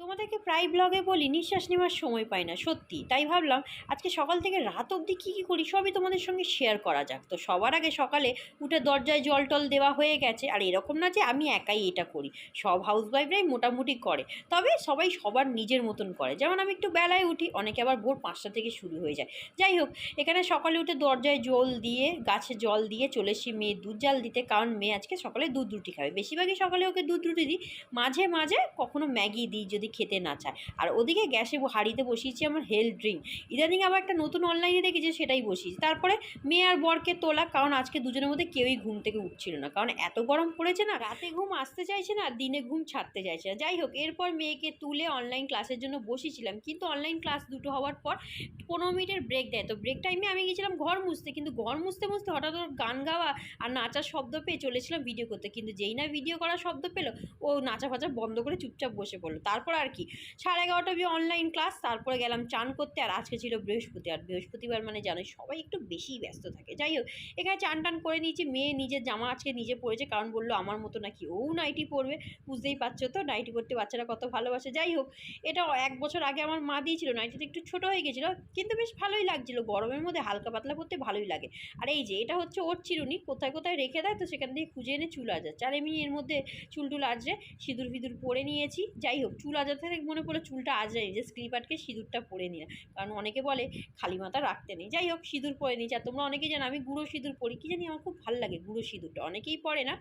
তোমাদেরকে প্রায় ব্লগে বলি, নিঃশ্বাস নেওয়ার সময় পাই না, সত্যি। তাই ভাবলাম, আজকে সকাল থেকে রাত অবধি কী কী করি, সবই তোমাদের সঙ্গে শেয়ার করা যাক। তো সবার আগে সকালে উঠে দরজায় জল টল দেওয়া হয়ে গেছে, আর এরকম না যে আমি একাই এটা করি। সব হাউসওয়াইফরাই মোটামুটি করে, তবে সবাই সবার নিজের মতন করে। যেমন আমি একটু বেলায় উঠি, অনেকে আবার ভোর পাঁচটা থেকে শুরু হয়ে যায়। যাই হোক, এখানে সকালে উঠে দরজায় জল দিয়ে, গাছে জল দিয়ে চলে এসেছি মেয়ে দুধ জাল দিতে, কারণ মেয়ে আজকে সকালে দুধ রুটি খাবে। বেশিরভাগই সকালে ওকে দুধ রুটি দিই। মাঝে মাঝে কখনো ম্যাগি দিই, যদি খেতে না চায়। আর ওদিকে গ্যাসে হাঁড়িতে বসিয়েছি আমার হেলথ ড্রিঙ্ক ইদানিং আবার একটা নতুন অনলাইনে দেখেছি সেটাই বসিয়েছি। তারপরে মেয়ে আর বরকে তোলা, কারণ আজকে দুজনের মধ্যে কেউই ঘুম থেকে উঠছিল না। কারণ এত গরম পড়েছে না, রাতে ঘুম আসতে চাইছে না, দিনে ঘুম ছাড়তে চাইছে না। যাই হোক, এরপর মেয়েকে তুলে অনলাইন ক্লাসের জন্য বসেছিলাম কিন্তু অনলাইন ক্লাস দুটো হওয়ার পর পনেরো মিনিটের ব্রেক দেয়। তো ব্রেক টাইমে আমি গেছিলাম ঘর মুছতে। কিন্তু ঘর মুছতে মুছতে হঠাৎ ওর গান গাওয়া আর নাচার শব্দ পেয়ে চলেছিলাম ভিডিও করতে। কিন্তু যেই না ভিডিও করার শব্দ পেল, ও নাচা ফাচা বন্ধ করে চুপচাপ বসে পড়ল। তারপর আর কি সাড়ে এগারোটা অবধি অনলাইন ক্লাস তারপরে গেলাম চান করতে। আর আজকে ছিল বৃহস্পতিবার। বৃহস্পতিবার মানে জানোই, সবাই একটু বেশিই ব্যস্ত থাকে। যাই হোক, এখানে চান টান করে নিয়েছি। মেয়ে নিজের জামা আজকে নিজে পরেছে, কারণ বলল আমার মতো নাকি ও নাইটি পরবে। বুঝতেই পারছ তো নাইটি পরতে বাচ্চারা কত ভালোবাসে। যাই হোক, এটা এক বছর আগে আমার মা দিয়েছিল। নাইটিটা একটু ছোট হয়ে গেছিল, কিন্তু বেশ ভালোই লাগছিল। গরমের মধ্যে হালকা পাতলা পরতে ভালোই লাগে। আর এই যে, এটা হচ্ছে ওর চিরুনি, কোথায় কোথায় রেখে দেয়, তো সেখান থেকে খুঁজে এনে চুল আজাচ্ছে আর এমনি এর মধ্যে চুল টুল আজরে সিঁদুর ফিঁদুর পরে নিয়েছি। যাই হোক, চুল আজাতে থেকে মনে পড়ল চুলটা আজ আজরাই যে স্ক্রিপ আটকে সিঁদুরটা পরে নিলাম। কারণ অনেকে বলে খালি মাথা রাখতে নেই। যাই হোক, সিঁদুর পরে নিয়েছি। আর তোমরা অনেকেই জানো আমি গুঁড়ো সিঁদুর পরি। কী জানি আমার খুব ভালো লাগে গুঁড়ো সিঁদুরটা। অনেকেই পরে না।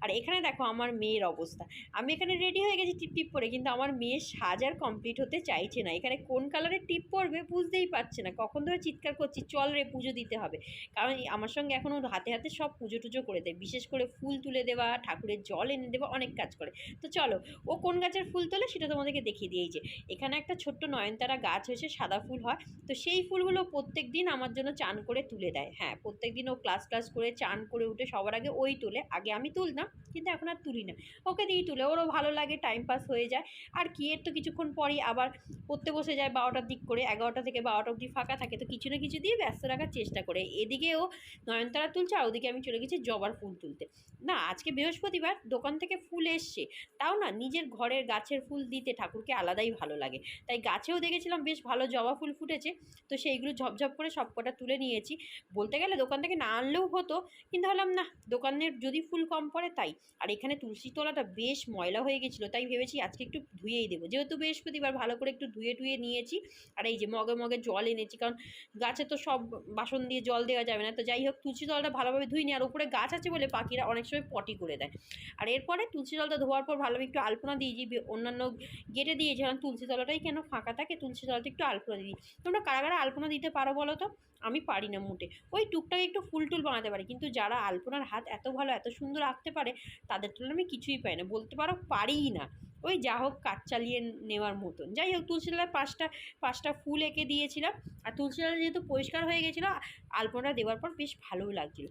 আর এখানে দেখো আমার মেয়ের অবস্থা। আমি এখানে রেডি হয়ে গেছি টিপ টিপ পরে, কিন্তু আমার মেয়ের সাজ আর কমপ্লিট হতে চাইছে না। এখানে কোন কালারের টিপ পরবে বুঝতেই পারছে না। কখন ধরে চিৎকার করছি, চল রে পুজো দিতে হবে। কারণ আমার সঙ্গে এখন ওর হাতে হাতে সব পুজো টুজো করে দেয়। বিশেষ করে ফুল তুলে দেওয়া, ঠাকুরের জল এনে দেওয়া অনেক কাজ করে। তো চলো, ও কোন গাছের ফুল তোলে সেটা তোমাদেরকে দেখিয়ে দিয়েই যে, এখানে একটা ছোট্ট নয়নতারা গাছ হয়েছে, সাদা ফুল হয়। তো সেই ফুলগুলো প্রত্যেক দিন আমার জন্য চান করে তুলে দেয়। হ্যাঁ প্রত্যেক দিন ও ক্লাস ক্লাস করে চান করে উঠে সবার আগে ওই তোলে। আগে আমি তুলতাম, কিন্তু এখন আর তুলি না। ওকে দিয়েই তুলে, ওরও ভালো লাগে টাইম পাস হয়ে যায়। আর কি, এর তো কিছুক্ষণ পরই আবার পড়তে বসে যায় বারোটার দিক করে, এগারোটা থেকে বারোটা অবধি ফাঁকা থাকে, তো কিছু না কিছু দিয়ে ব্যস্ত রাখার চেষ্টা করে। এদিকেও নয়নতারা তুলছে, আর ওদিকে আমি চলে গেছি জবার ফুল তুলতে। না, আজকে বৃহস্পতিবার দোকান থেকে ফুল এসছে। তাও না, নিজের ঘরের গাছের ফুল দিতে ঠাকুরকে আলাদাই ভালো লাগে। তাই গাছেও দেখেছিলাম বেশ ভালো জবা ফুল ফুটেছে। তো সেইগুলো ঝপঝপ করে সব কটা তুলে নিয়েছি। বলতে গেলে দোকান থেকে না আনলেও হতো, কিন্তু হলাম না, দোকানের যদি ফুল কম পড়ে তাই। আর এখানে তুলসী তোলাটা বেশ ময়লা হয়ে গেছিল, তাই ভেবেছি আজকে একটু ধুয়েই দেবো। যেহেতু বৃহস্পতিবার ভালো করে একটু ধুয়ে টুয়ে নিয়েছি, আর এই যে মগে মগে জল এনেছি, কারণ গাছে তো সব বাসন দিয়ে জল দেওয়া যাবে না। তো যাই হোক, তুলসী তলাটা ভালোভাবে ধুই নি আর উপরে গাছ আছে বলে পাখিরা অনেক সময় পটি করে দেয় আর এরপরে তুলসী তলাটা ধোয়ার পর ভালোভাবে একটু আলপনা দিয়ে বে- অন্যান্য গেটে দিয়েছি কারণ তুলসী তলাটাই কেন ফাঁকা থাকে, তুলসী তলাতে একটু আলপনা দিয়ে দিই তোমরা কারা কারা আলপনা দিতে পারো বলো তো? আমি পারি না মোটে। ওই টুকটাকে একটু ফুল টুল বানাতে পারি, কিন্তু যারা আলপনার হাত এত ভালো, এত সুন্দর আঁকতে পারে, তাদের তুলনায় আমি কিছুই পাই না। বলতে পারো পারিই না। ওই যা হোক কাজ চালিয়ে নেওয়ার মতন। যাই হোক, তুলসী তলায় পাঁচটা পাঁচটা ফুল এঁকে দিয়েছিলাম। আর তুলসী তলা যেহেতু পরিষ্কার হয়ে গেছিল, আলপনাটা দেওয়ার পর বেশ ভালোও লাগছিল।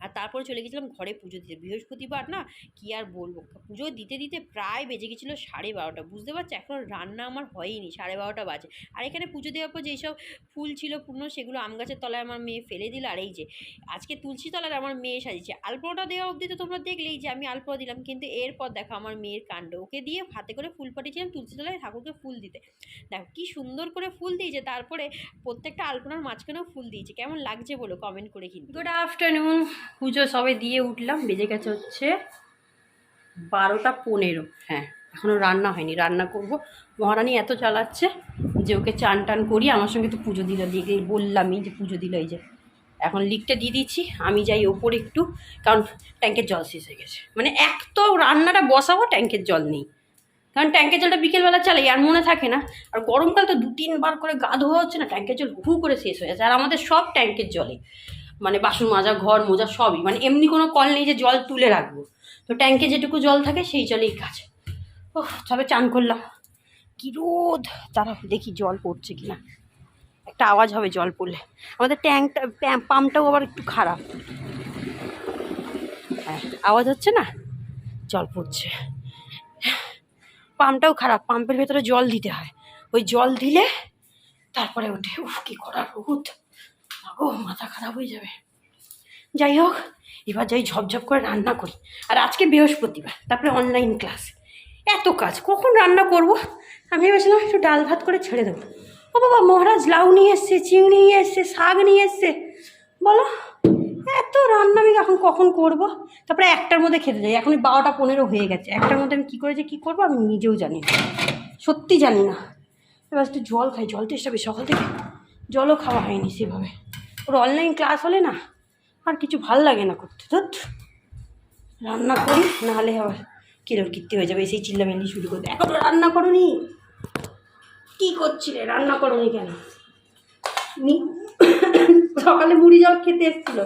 আর তারপরে চলে গেছিলাম ঘরে পুজো দিতে। বৃহস্পতিবার না, কি আর বলব? পুজো দিতে দিতে প্রায় বেজে গেছিল সাড়ে বারোটা। বুঝতে পারছ? এখন রান্না আমার হয়নি, সাড়ে বারোটা বাজে। আর এখানে পুজো দেওয়ার পর যেসব ফুল ছিল, পূর্ণ, সেগুলো আম গাছের তলায় আমার মেয়ে ফেলে দিল। আর এই যে, আজকে তুলসী তলার আমার মেয়ে সাজিয়েছে। আলপনাটা দেওয়া অবধি তো তোমরা দেখলেই যে, আমি আলপনা দিলাম। কিন্তু এরপর দেখো আমার মেয়ের কাণ্ড। ওকে দিয়ে হাতে করে ফুল পাঠিয়েছিলাম তুলসী তলায় ঠাকুরকে ফুল দিতে। দেখো কি সুন্দর করে ফুল দিয়েছে। তারপরে প্রত্যেকটা আলপনার মাঝখানেও ফুল দিয়েছে। কেমন লাগছে বলো? কমেন্ট করে কিন্তু। গুড আফটারনুন পুজো সবে দিয়ে উঠলাম, বেজে গেছে হচ্ছে বারোটা পনেরো। হ্যাঁ এখনও রান্না হয়নি, রান্না করব। মহারানী এত চালাচ্ছে যে ওকে চান টান করি আমার সঙ্গে তো পুজো দিল, দিয়ে বললামই যে পুজো দিল এই যে। এখন লিকটা দিয়ে দিচ্ছি, আমি যাই ওপরে একটু, কারণ ট্যাঙ্কের জল শেষ হয়ে গেছে। মানে এক তো রান্নাটা বসাবো, ট্যাঙ্কের জল নেই। কারণ ট্যাঙ্কের জলটা বিকেলবেলা চালাই, আর মনে থাকে না, আর গরমকাল তো দু তিনবার করে গা ধোয়া হচ্ছে না, ট্যাঙ্কের জল হু করে শেষ হয়ে যাচ্ছে আর আমাদের সব ট্যাঙ্কের জলে। মানে বাসন মাজা, ঘর মোজা সবই। মানে এমনি কোনো কল নেই যে জল তুলে রাখব। তো ট্যাঙ্কে যেটুকু জল থাকে সেই জলেই কাজ। ও তবে চান করলাম। কী রোদ! তারা দেখি জল পড়ছে কি না একটা আওয়াজ হবে জল পড়লে। আমাদের ট্যাঙ্কটা পাম্পটাও আবার একটু খারাপ। হ্যাঁ আওয়াজ হচ্ছে না? জল পড়ছে। পাম্পটাও খারাপ। পাম্পের ভেতরে জল দিতে হয়। ওই জল দিলে তারপরে ওঠে। উফ, কি করা রোদ। ও, মাথা খারাপ হয়ে যাবে। যাই হোক, এবার যাই ঝপঝপ করে রান্না করি। আর আজকে বৃহস্পতিবার, তারপরে অনলাইন ক্লাস এত কাজ, কখন রান্না করব? আমি ভেবেছিলাম একটু ডাল ভাত করে ছেড়ে দেবো। ও বাবা, মহারাজ, লাউ নিয়ে এসছে, চিংড়ি নিয়ে এসছে, শাক নিয়ে এসছে। বলো, এত রান্না আমি এখন কখন করব? তারপরে একটার মধ্যে খেতে যাই এখন বারোটা পনেরো হয়ে গেছে। একটার মধ্যে আমি কী করে যে কী করব, আমি নিজেও জানি না। সত্যি জানি না। এবার একটু জল খাই, জল তেষ্টা সকাল থেকে। জলও খাওয়া হয়নি সেভাবে। ওর অনলাইন ক্লাস হলে না আর কিছু ভালো লাগে না করতে ধর রান্না করি নাহলে আবার কিরোর কীর্তি হয়ে যাবে সেই চিল্লা চিল্লামেল্লি শুরু করতে এখন রান্না করনি? কী করছিলে? রান্না করনি কেন? সকালে মুড়ি জল খেতে এসেছিল।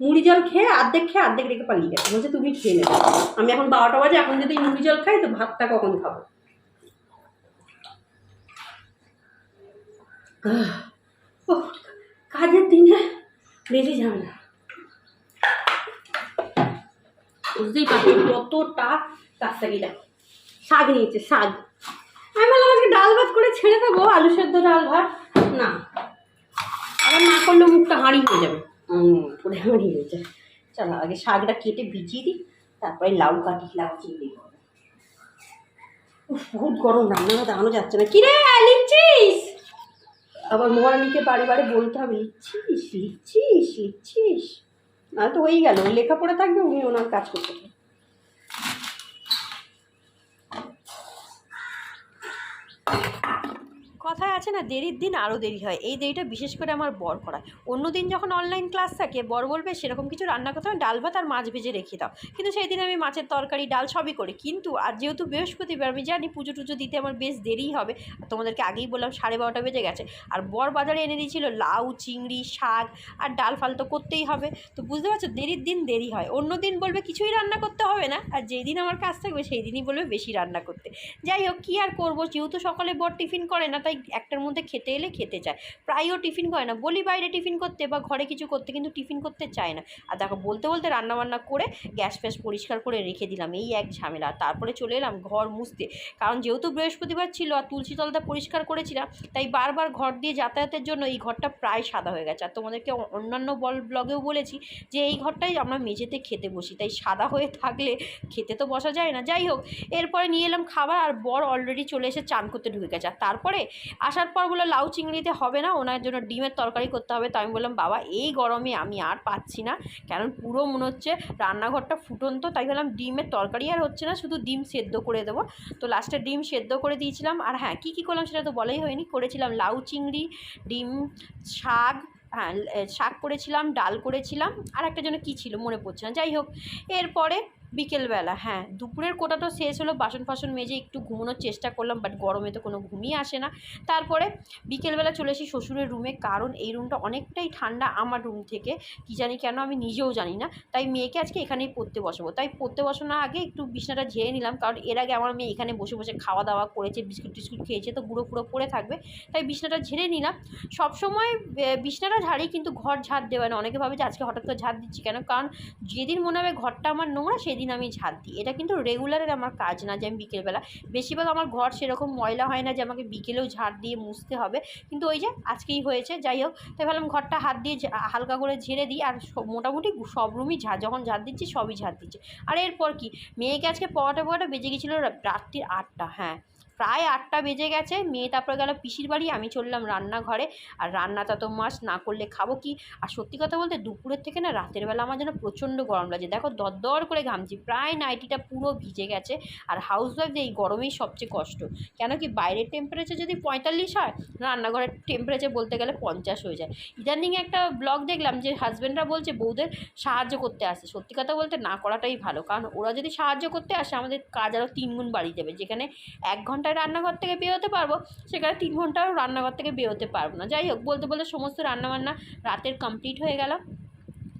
মুড়ি জল খেয়ে অর্ধেক খেয়ে অর্ধেক রেখে পালিয়ে গেছে। বলছে তুমি খেয়ে নেবে। আমি এখন বারোটা বাজে এখন যদি মুড়ি জল খাই তো ভাতটা কখন খাব? উফ, কাজের দিনে বেশি ঝামেলা। বুঝতেই পারছি কতটা কাজটা গিলা শাক নিয়েছে, শাক। আমি বললাম, আজকে ডাল ভাত করে ছেড়ে দেবো, আলু সেদ্ধ ডাল ভাত। না। আবার না করলে মুখটা হাঁড়ি হয়ে যাবে। পুরো হাঁড়ি হয়ে যাবে। চলো, আগে শাকটা কেটে ভিজিয়ে দিই, তারপরে লাউ কাটি, লাউ চিংড়ি বহুত গরম রান্নাটা দেখানো যাচ্ছে না। কিরে লিখছিস আবার মহারানীকে বারে বারে বলতে হবে লিখছিস লিখছিস লিখছিস না তো হয়েই গেল, লেখাপড়া থাকবে উনি ওনার কাজ করতে থাকবেন। কথায় আছে না, দেরির দিন আরও দেরি হয়। এই দেরিটা বিশেষ করে আমার বর করায়। অন্য দিন যখন অনলাইন ক্লাস থাকে, বর বলবে, সেরকম কিছু রান্না করতে হবে, ডাল ভাত আর মাছ ভেজে রেখে দাও। কিন্তু সেই দিন আমি মাছের তরকারি, ডাল সবই করি। কিন্তু আর যেহেতু বৃহস্পতিবার, আমি জানি পুজো টুজো দিতে আমার বেশ দেরিই হবে। তোমাদেরকে আগেই বললাম, সাড়ে বারোটা বেজে গেছে। আর বর বাজারে এনে দিয়েছিল লাউ, চিংড়ি, শাক আর ডাল ফাল তো করতেই হবে। তো বুঝতে পারছ, দেরির দিন দেরি হয়। অন্য দিন বলবে, কিছুই রান্না করতে হবে না। আর যেই দিন আমার কাজ থাকবে সেই দিনই বলবে, বেশি রান্না করতে। যাই হোক, কী আর করব? যেহেতু সকালে বর টিফিন করে না, তাই একটার মধ্যে খেতে এলে খেতে চায়। প্রায়ও টিফিন করে না। বলি বাইরে টিফিন করতে বা ঘরে কিছু করতে কিন্তু টিফিন করতে চায় না। আর দেখো, বলতে বলতে রান্নাবান্না করে গ্যাস ফ্যাস পরিষ্কার করে রেখে দিলাম। এই এক ঝামেলা। তারপরে চলে এলাম ঘর মুছতে। কারণ যেহেতু বৃহস্পতিবার ছিল আর তুলসী তলটা পরিষ্কার করেছিলাম তাই বারবার ঘর দিয়ে যাতায়াতের জন্য এই ঘরটা প্রায় সাদা হয়ে গেছে। আর তোমাদেরকে অন্যান্য বল, ব্লগেও বলেছি যে এই ঘরটাই আমরা মেঝেতে খেতে বসি। তাই সাদা হয়ে থাকলে খেতে তো বসা যায় না। যাই হোক, এরপরে নিয়ে এলাম খাবার। আর বর অলরেডি চলে এসে চান করতে ঢুকে গেছে। আর তারপরে আসার পর বলল, লাউ চিংড়িতে হবে না, ওনার জন্য ডিমের তরকারি করতে হবে। তো আমি বললাম, বাবা, এই গরমে আমি আর পাচ্ছি না, কারণ পুরো মনে হচ্ছে রান্নাঘরটা ফুটন্ত। তাই বললাম ডিমের তরকারি আর হচ্ছে না, শুধু ডিম সেদ্ধ করে দেবো। তো লাস্টে ডিম সেদ্ধ করে দিয়েছিলাম, আর হ্যাঁ কী কী করলাম সেটা তো বলাই হয়নি, করেছিলাম লাউ চিংড়ি, ডিম, শাক হ্যাঁ শাক করেছিলাম, ডাল করেছিলাম, আর একটা জন্য কী ছিল মনে পড়ছে না। যাই হোক, এরপরে বিকেলবেলা হ্যাঁ। দুপুরের কোটাটা শেষ হলো বাসন ফাসন মেজে একটু ঘুমানোর চেষ্টা করলাম বাট গরমে তো কোনো ঘুমই আসে না। তারপরে বিকেলবেলা চলে এসি শ্বশুরের রুমে কারণ এই রুমটা অনেকটাই ঠান্ডা আমার রুম থেকে। কী জানি কেন, আমি নিজেও জানি না। তাই মেয়েকে আজকে এখানেই পড়তে বসাবো। তাই পড়তে বসানোর আগে একটু বিছনাটা ঝেড়ে নিলাম, কারণ এর আগে আমার মেয়ে এখানে বসে বসে খাওয়া দাওয়া করেছে, বিস্কুট টিস্কুট খেয়েছে, তো গুঁড়ো ফুড়ো পড়ে থাকবে। তাই বিছনাটা ঝেড়ে নিলাম। সবসময় বিছনাটা ঝাড়ি কিন্তু ঘর ঝাড় দেওয়া না। অনেকে ভাবে যে আজকে হঠাৎ করে ঝাড় দিচ্ছি কেন? কারণ যেদিন মনে হবে ঘরটা আমার নোংরা, সেদিন আমি ঝাড় দিই এটা কিন্তু রেগুলারের আমার কাজ না যে আমি বিকেলবেলা। বেশিরভাগ আমার ঘর সেরকম ময়লা হয় না যে আমাকে বিকেলেও ঝাঁট দিয়ে মুছতে হবে। কিন্তু ওই যে আজকেই হয়েছে, যাই হোক। তাই ভাবলাম ঘরটা হাত দিয়ে হালকা করে ঝেড়ে দিই। আর মোটামুটি সব রুমই ঝাঁ, যখন ঝাঁট দিচ্ছি সবই ঝাঁট দিচ্ছে। আর এরপর কি? মেয়েকে আজকে পড়াটা পড়াটা বেজে গেছিল রাত্রি রাত্রির আটটা হ্যাঁ। প্রায় আটটা বেজে গেছে। মেয়ে তারপরে গেল পিসির বাড়ি, আমি চললাম রান্নাঘরে। আর রান্নাটা তো মাস না করলে খাব কি? আর সত্যি কথা বলতে দুপুরের থেকে না রাতের বেলা আমার যেন প্রচণ্ড গরম লাগছে। দেখো দরদর করে ঘামছি, প্রায় নাইটিটা পুরো ভিজে গেছে। আর হাউস ওয়াইফ এই গরমেই সবচেয়ে কষ্ট। কেন কি বাইরের টেম্পারেচার যদি পঁয়তাল্লিশ হয়, রান্নাঘরের টেম্পারেচার বলতে গেলে পঞ্চাশ হয়ে যায়। ইদানিং একটা ব্লগ দেখলাম যে হাজব্যান্ডরা বলছে বউদের সাহায্য করতে আসে। সত্যি কথা বলতে না করাটাই ভালো। কারণ ওরা যদি সাহায্য করতে আসে, আমাদের কাজ আরও তিনগুণ বাড়িয়ে দেবে। যেখানে এক ঘন্টায় রান্নাঘর থেকে বেরোতে পারব, সেখানে তিন ঘন্টাও রান্নাঘর থেকে বেরোতে পারব না। যাই হোক, বলতে বলতে সমস্ত রান্নাবান্না রাতের কমপ্লিট হয়ে গেল।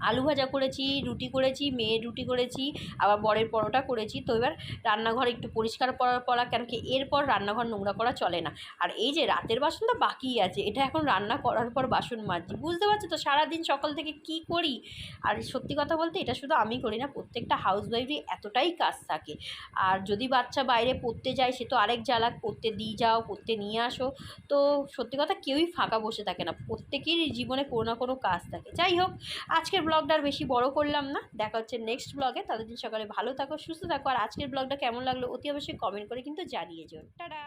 আলু ভাজা করেছি, রুটি করেছি, মেয়ের রুটি করেছি, আবার বরের পরোটা করেছি। তো এবার রান্নাঘর একটু পরিষ্কার করার পরা কেন কি এরপর রান্নাঘর নোংরা করা চলে না। আর এই যে রাতের বাসন তো বাকিই আছে, এটা এখন রান্না করার পর বাসন মাজছি। বুঝতে পারছ তো, সারাদিন সকাল থেকে কি করি? আর সত্যি কথা বলতে এটা শুধু আমি করি না, প্রত্যেকটা হাউস ওয়াইফই এতটাই কাজ থাকে। আর যদি বাচ্চা বাইরে পড়তে যায়, সে তো আরেক জ্বালা পড়তে দিয়ে যাও, পড়তে নিয়ে আসো। তো সত্যি কথা কেউই ফাঁকা বসে থাকে না, প্রত্যেকেরই জীবনে কোনো না কোনো কাজ থাকে। যাই হোক, আজকের ব্লগটা আর বেশি বড় করলাম না। দেখা হচ্ছে নেক্সট ব্লগে তাদের দিন সকালে ভালো থাকো, সুস্থ থাকো। আর আজকের ব্লগটা কেমন লাগল অতি অবশ্যই কমেন্ট করে কিন্তু জানিয়ে যান টাটা!